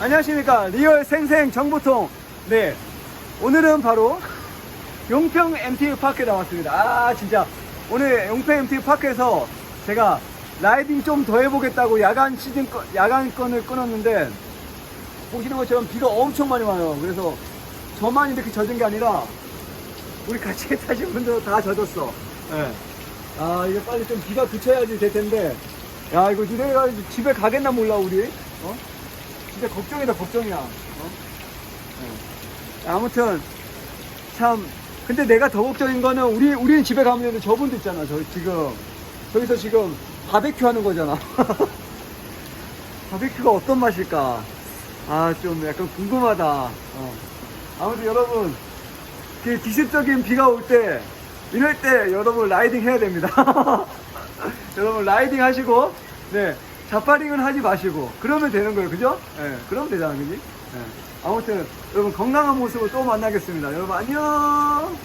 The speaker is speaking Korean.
안녕하십니까. 리얼 생생 정보통. 네. 오늘은 바로 용평 MTV 파크에 나왔습니다. 아 진짜. 오늘 용평 MTV 파크에서 제가 라이딩 좀 더 해보겠다고 야간 시즌 거, 야간권을 끊었는데 보시는 것처럼 비가 엄청 많이 와요. 그래서 저만 이렇게 젖은 게 아니라 우리 같이 타신 분들 다 젖었어. 네. 아 이제 빨리 좀 비가 그쳐야지 될 텐데. 야 이거 내가 집에 가겠나 몰라 우리? 어? 진짜 걱정이다 걱정이야. 어? 네. 아무튼 참 근데 내가 더 걱정인 거는 우리 우리는 집에 가면 저분도 있잖아 저 지금. 저기서 지금 바베큐 하는 거잖아. 바베큐가 어떤 맛일까? 아 좀 약간 궁금하다. 어. 아무튼 여러분 그 기습적인 비가 올 때 이럴 때 여러분 라이딩 해야 됩니다. 여러분 라이딩 하시고 네 자파링은 하지 마시고 그러면 되는 거예요 그죠? 네 그러면 되잖아 그지? 네. 아무튼 여러분 건강한 모습으로 또 만나겠습니다 여러분 안녕